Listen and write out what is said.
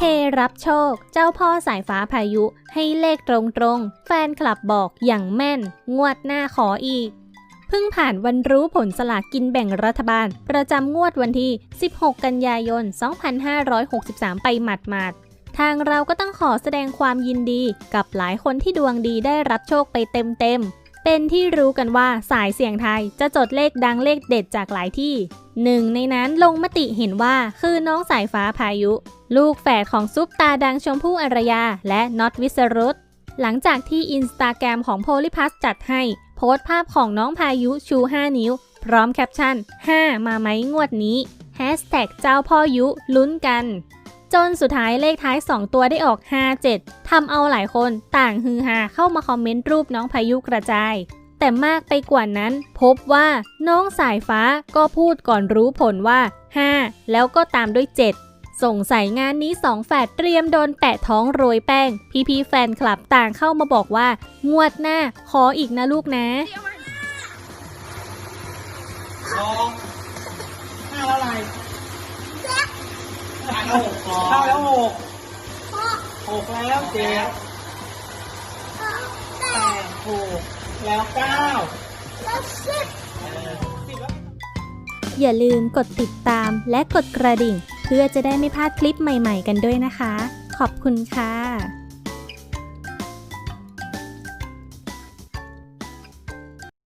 เฮรับโชค เจ้าพ่อสายฟ้าพายุให้เลขตรงๆ แฟนคลับบอกอย่างแม่น งวดหน้าขออีก เพิ่งผ่านวันรู้ผลสลากกินแบ่งรัฐบาล ประจำงวดวันที่ 16 กันยายน 2563 ไปหมัดๆ ทางเราก็ต้องขอแสดงความยินดีกับหลายคนที่ดวงดีได้รับโชคไปเต็มๆ เป็นที่รู้กันว่าสายเสียงไทยจะจดเลขดังเลขเด็ดจากหลายที่ หนึ่งในนั้นลงมติเห็นว่าคือน้องสายฟ้าพายุ ลูกแฝดของซุปตาดังชมพู่อารยา และน็อตวิสรุตหลังจากที่อินสตาแกรมของโพลิพัสจัดให้ โพสต์ภาพของน้องพายุชู 5 นิ้ว พร้อมแคปชั่น 5 มาไหมงวดนี้แฮชแท็กเจ้าพ่อยุลุ้นกัน จนสุดท้ายเลขท้าย 2 ตัวได้ออก 57ทำเอาหลายคนต่างฮือฮาเข้ามาคอมเมนต์รูปน้องพายุกระจาย แต่มากไปกว่านั้น พบว่าน้องสายฟ้าก็พูดก่อนรู้ผลว่า 5 แล้วก็ตามด้วย 7 ส่งใส่งานนี้สองแฝดเตรียมโดนแปะท้องโรยแป้ง พี่ๆแฟนคลับต่างเข้ามาบอกว่า งวดหน้าขออีกนะลูกนะ สองห้าแล้วอะไร ห้าแล้วหกห้าแล้วหกหกแล้วเจ็ดแปดหกแล้วเก้าแล้วสิบอย่าลืมกดติดตามและกดกระดิ่ง เพื่อจะได้ไม่พลาดคลิปใหม่ๆกันด้วยนะคะ ขอบคุณค่ะ